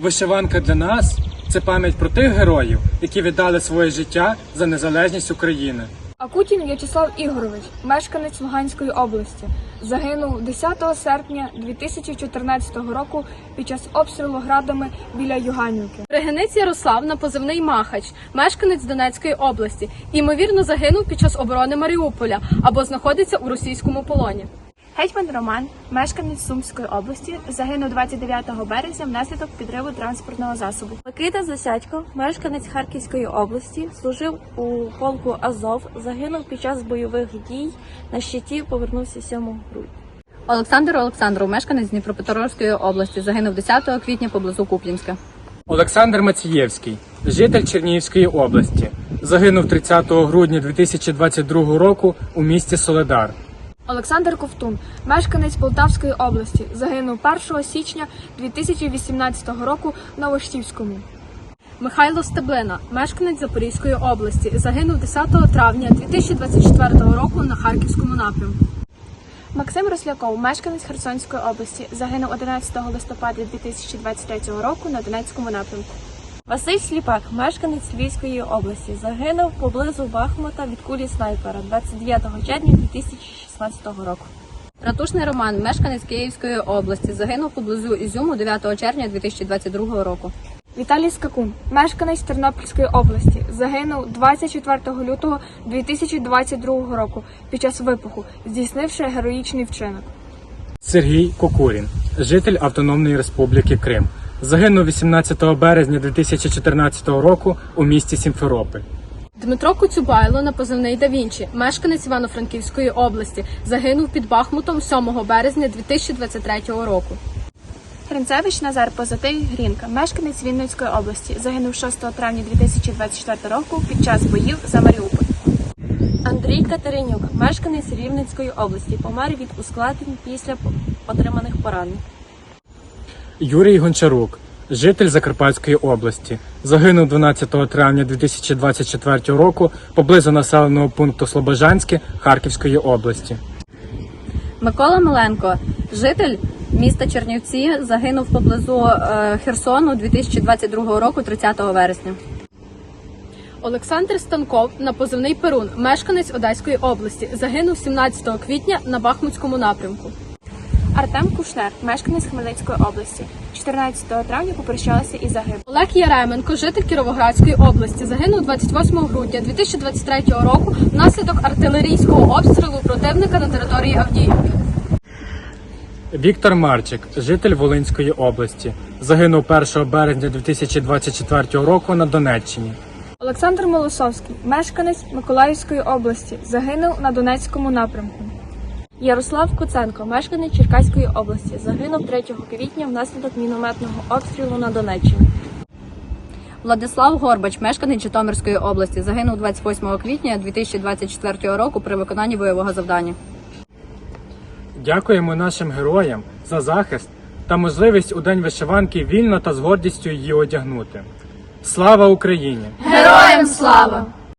Вишиванка для нас це пам'ять про тих героїв, які віддали своє життя за незалежність України. Акутін В'ячеслав Ігорович, мешканець Луганської області, загинув 10 серпня 2014 року під час обстрілу градами біля Юганівки. Регенець Ярослав на позивний Махач, мешканець Донецької області, ймовірно загинув під час оборони Маріуполя або знаходиться у російському полоні. Гетьман Роман, мешканець Сумської області, загинув 29 березня внаслідок підриву транспортного засобу. Микита Засядько, мешканець Харківської області, служив у полку Азов, загинув під час бойових дій на щиті, повернувся 7 грудня. Олександр Олександров, мешканець Дніпропетровської області, загинув 10 квітня поблизу Куп'янська. Олександр Мацієвський, житель Чернігівської області, загинув 30 грудня 2022 року у місті Соледар. Олександр Ковтун, мешканець Полтавської області, загинув 1 січня 2018 року в Новоштівському. Михайло Стеблина, мешканець Запорізької області, загинув 10 травня 2024 року на Харківському напрямку. Максим Росляков, мешканець Херсонської області, загинув 11 листопада 2023 року на Донецькому напрямку. Василь Сліпак, мешканець Львівської області, загинув поблизу Бахмута від кулі снайпера 29 червня 2016 року. Ратушний Роман, мешканець Київської області, загинув поблизу Ізюму 9 червня 2022 року. Віталій Скакун, мешканець Тернопільської області, загинув 24 лютого 2022 року під час вибуху, здійснивши героїчний вчинок. Сергій Кокурін, житель Автономної Республіки Крим, загинув 18 березня 2014 року у місті Сімферополь. Дмитро Коцюбайло на позивний Да Вінчі, мешканець Івано-Франківської області, загинув під Бахмутом 7 березня 2023 року. Гринцевич Назар Позатий Грінка, мешканець Вінницької області, загинув 6 травня 2024 року під час боїв за Маріуполь. Андрій Катеринюк, мешканець Рівненської області, помер від ускладнень після отриманих поранень. Юрій Гончарук, житель Закарпатської області, загинув 12 травня 2024 року поблизу населеного пункту Слобожанське Харківської області. Микола Миленко, житель міста Чернівці, загинув поблизу е, Херсону 2022 року 30 вересня. Олександр Станков на позивний Перун, мешканець Одеської області, загинув 17 квітня на Бахмутському напрямку. Артем Кушнер, мешканець Хмельницької області, 14 травня попрощалися із загиблим. Олег Яременко, житель Кіровоградської області, загинув 28 грудня 2023 року внаслідок артилерійського обстрілу противника на території Авдіївки. Віктор Марчик, житель Волинської області, загинув 1 березня 2024 року на Донеччині. Олександр Молосовський, мешканець Миколаївської області, загинув на Донецькому напрямку. Ярослав Куценко, мешканець Черкаської області, загинув 3 квітня внаслідок мінометного обстрілу на Донеччині. Владислав Горбач, мешканець Житомирської області, загинув 28 квітня 2024 року при виконанні бойового завдання. Дякуємо нашим героям за захист та можливість у день вишиванки вільно та з гордістю її одягнути. Слава Україні! Героям слава!